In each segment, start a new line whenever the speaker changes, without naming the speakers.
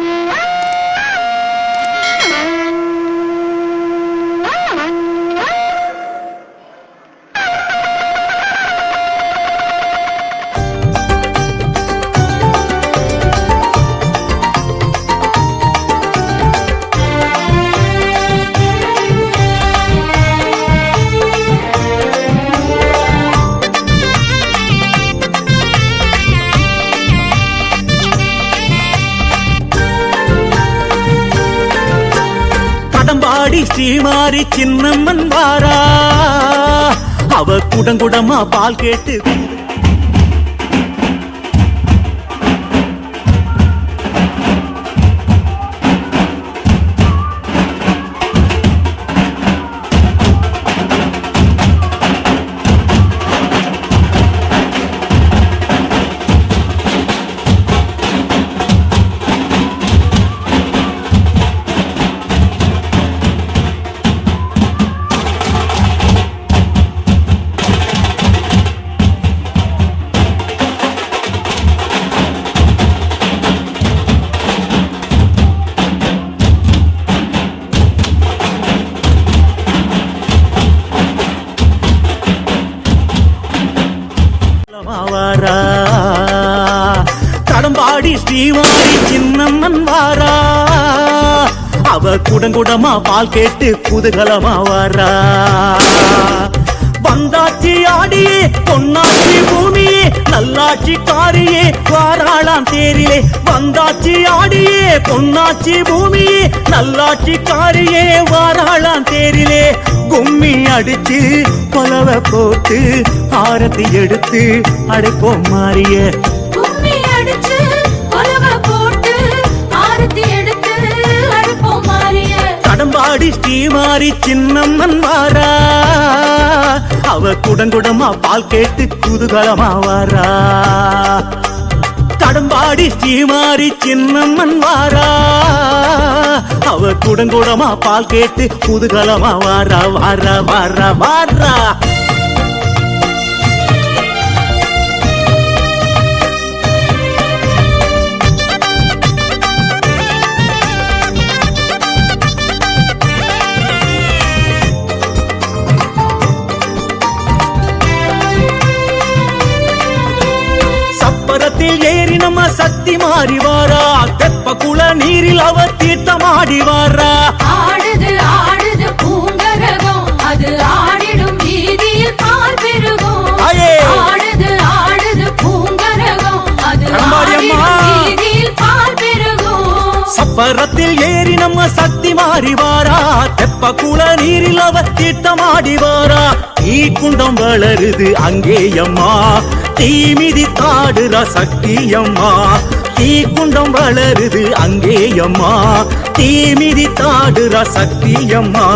கடம்பாடி ஸ்ரீமாரி சின்னம்மன் வாரா. அவ குடங்குடமா பால் கேட்டு குடங்குடமா பால் கேட்டு குதூகலமா வாரா. வந்தாச்சி ஆடியே பொன்னாச்சி பூமியே நல்லாட்சி காரியே வாராளாம் தேரிலே. வந்தாச்சி ஆடியே பொன்னாச்சி பூமியே நல்லாட்சி காரியே வாராளாம் தேரிலே. கும்மி அடிச்சு கொலவ போட்டு ஆரத்தி எடுத்து அடைப்போம் மாறிய கடம்பாடி ஸ்ரீமாரி சின்னம்மன் வாரா அவ குடங்குடமா பால் கேட்டு குதூகலமா வாரா கடம்பாடி ஸ்ரீமாரி சின்னம்மன் வாரா அவ குடங்குடமா பால் கேட்டு குதூகலமா வாரா வாரா வாரா வாரா. சப்பரத்தில் ஏறி நம்ம சக்தி மாறி வாரா தெப்ப குள நீரில் அவ தீர்த்தமாடி வாரா
ஆடுது ஆடுது பூங்கரகம். அது ஆடிடும் வீதியில் பால் பெருகும்.
தாயே!
ஆடுது ஆடுது பூங்கரகம். அது
கடம்பாடி அம்மா!
ஆடிடும் வீதியில் பால் பெருகும்.
சப்பரத்தில் ஏறி நம்ம சக்தி மாறி வாரா தெப்ப குள நீரில் அவ தீர்த்தமாடி வாரா தீ குண்டம் வளருது அங்கேயம்மா தீ மிதி தாடுற சக்தியம்மா தீ குண்டம் வளருது அங்கேயம்மா தீ மிதி தாடுற சக்தியம்மா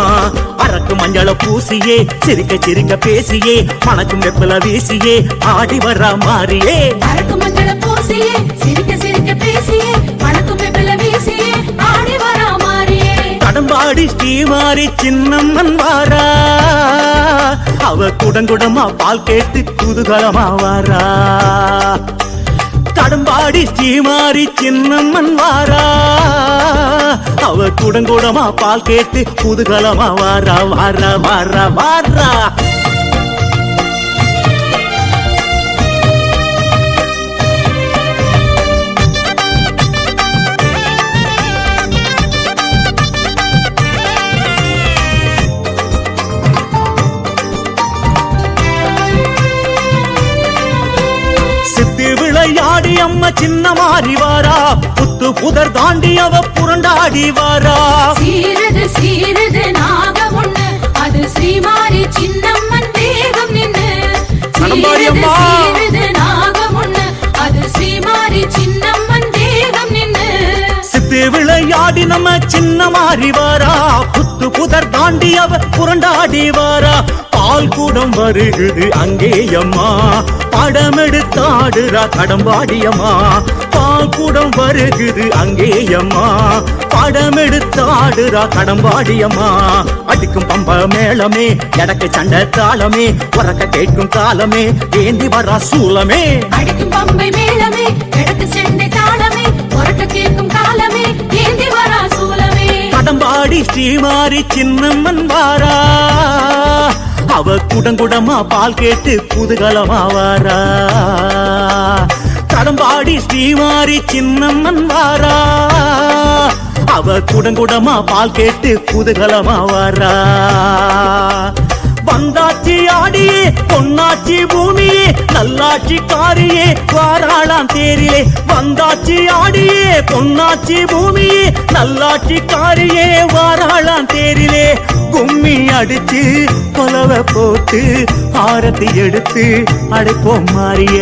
அரக்கு மஞ்சள பூசியே சிரிக்க சிரிக்க பேசியே மணக்கும் வெப்பல வீசியே ஆடி வர்ற மாறியே.
அறக்கு மஞ்சள பூசியே சிரிக்க சிரிக்க பேசியே
கடம்பாடி ஸ்ரீமாரி சின்னம்மன் வாரா. அவ குடங்குடமா பால் கேட்டு குதூகலமா வாரா கடம்பாடி ஸ்ரீமாரி சின்னம்மன் வாரா. அவ குடங்குடமா பால் கேட்டு குதூகலமா வாரா வாரா வாரா வாரா. விளையாடி அம்மா சின்ன மாறி வாரா. புத்து புதர் தாண்டி அவ புரண்டாடி வாரா.
சீருது சீருது ஒண்ணு. அது ஸ்ரீமாரி சின்னம்மன் வேகம் நின்னு. சீருது
அம்மா! விளையாடி நம்ம சின்ன மாறி வாரா. புத்து புதர் தாண்டி அவ புரண்டாடி வாரா. பால்குடம் வருகுது அங்கே அம்மா. படமெடுத்தாடுறா தடம்பாடியம்மா பால்குடம் வருகுது அங்கே அம்மா. படமெடுத்தாடுறா கடம்பாடியம்மா. அடிக்கும் பம்ப மேளமே எனக்கு சண்டை தாளமே உறக்க கேட்கும் காலமே ஏந்தி வரா சூலமே
அடிக்கும் பம்பை மேளமே எனக்கு சண்டை தாளமே உறக்க கடம்பாடி
ஸ்ரீமாரி சின்னம்மன் வாரா. அவ குடங்குடமா பால் கேட்டு குதகலமாவாரா தடம்பாடி ஸ்ரீமாரி சின்னம்மன் வாரா? அவ குடங்குடமா பால் கேட்டு குதகலமாவாரா வந்தாச்சி ஆடியே பொன்னாச்சி பூமி தாயே நல்லாட்சி காரியே வாராளாம் தேரிலே வந்தாட்சி ஆடியே பொன்னாட்சி பூமியே நல்லாட்சி காரியே வாராளாம் தேரிலே. கும்மி அடிச்சு கொலவை போட்டு ஆரத்தி எடுத்து அடைப்போம் மாறிய.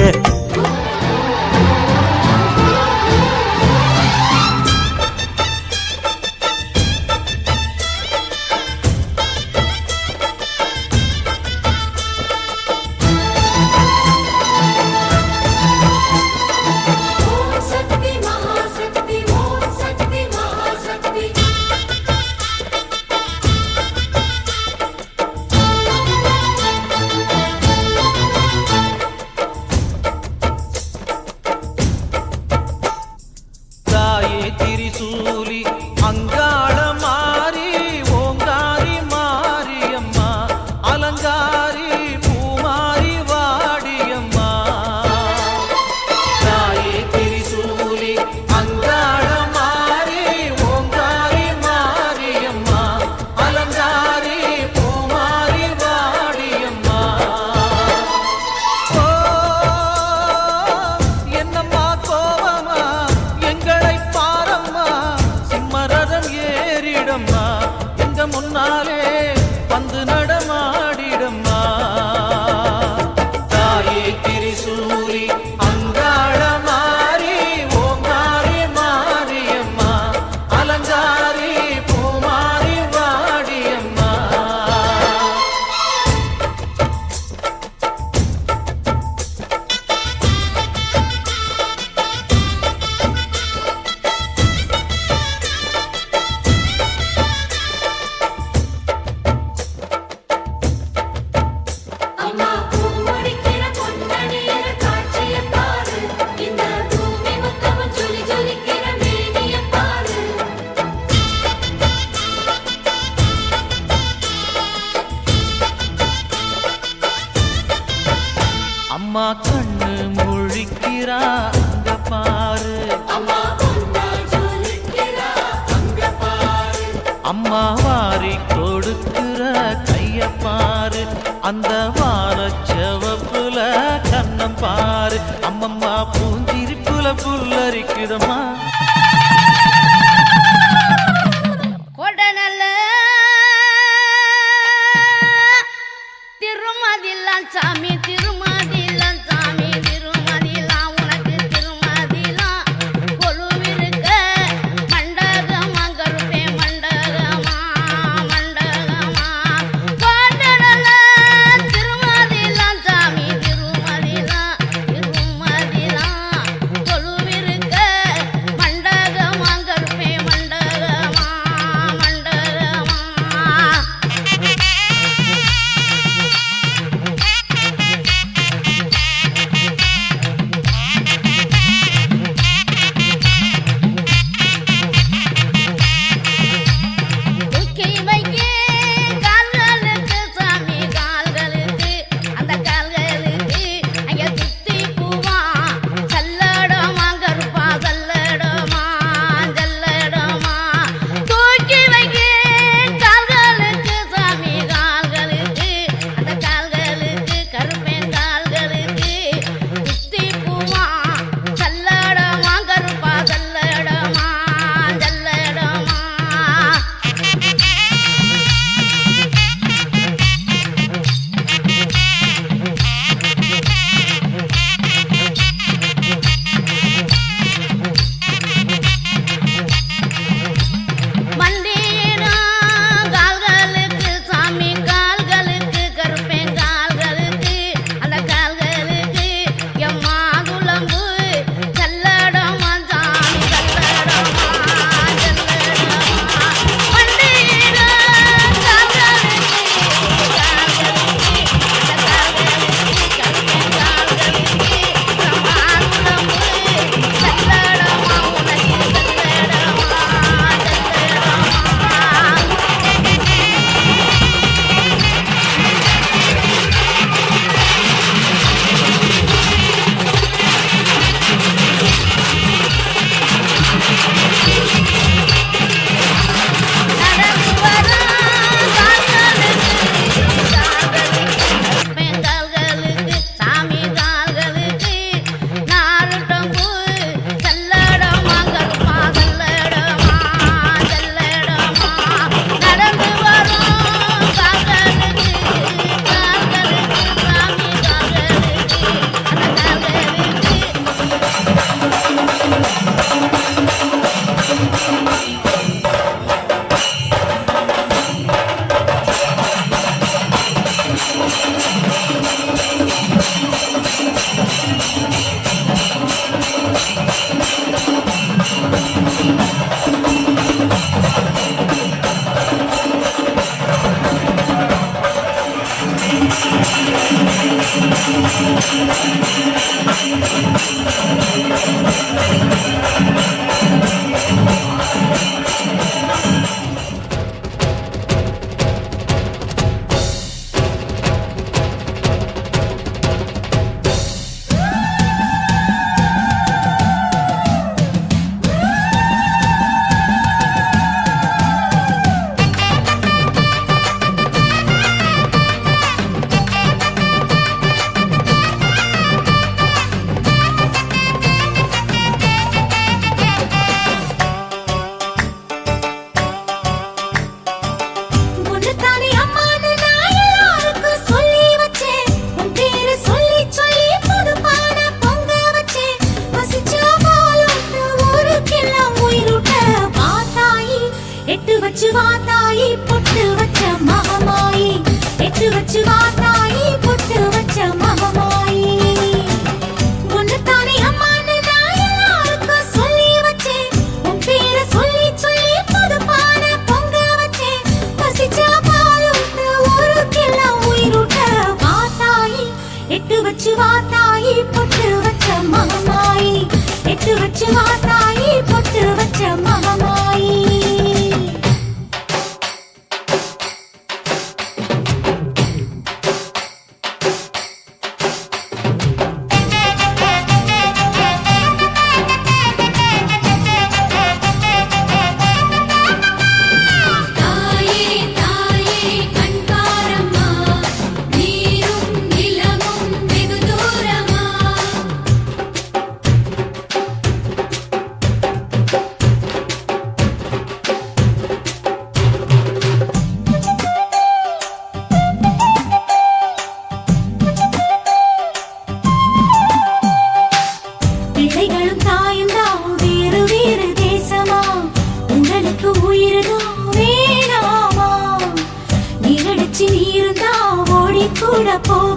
pura, pura.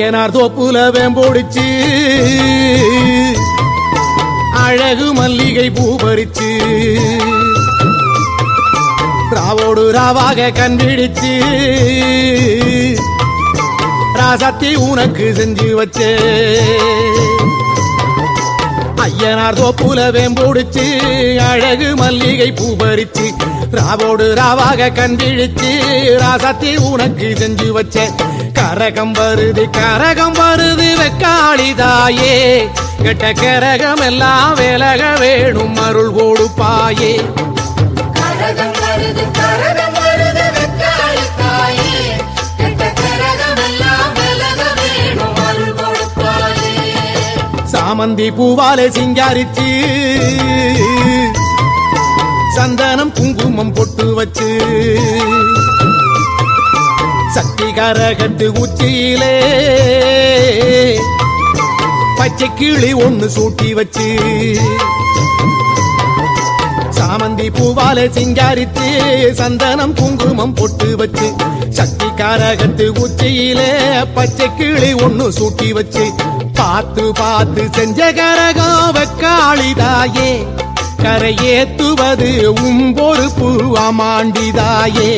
ஐயனார் தோப்புல வேம்போடிச்சு. அழகு மல்லிகை பூ பறிச்சு. ராவோடு ராவாக கண் பிடிச்சு ராசாத்தி உனக்கு செஞ்சு வச்சே ஐயனார் தோப்புல வேம்புடிச்சு அழகு மல்லிகை பூ பறிச்சு ராவோடு ராவாக கண் விழிச்சு ராசாத்தி உனக்கு செஞ்சு வச்ச கரகம் வருது கரகம் வருது வெக்காளிதாயே கெட்ட கரகம் எல்லாம் விலக வேணும் அருள் கொடுப்பாயே.
கரகம் வருது கரகம்
சாமந்தி பூவாலே சிங்காரிச்சு. சந்தனம் குங்குமம் பொட்டு வச்சு. சக்தி கரகத்து உச்சியிலே பச்சை கிளி ஒண்ணு சூட்டி வச்சு. சாமந்தி பூவாலே சிங்காரித்து சந்தனம் குங்குமம் பொட்டு வச்சு. சக்தி காரகத்து உச்சியிலே பச்சை கிளி ஒண்ணு சூட்டி வச்சு. பார்த்து பார்த்து செஞ்ச கரகம் வெக்காளிதாயே கரையேத்துவது உம்பொறுப்பு அமாண்டிதாயே.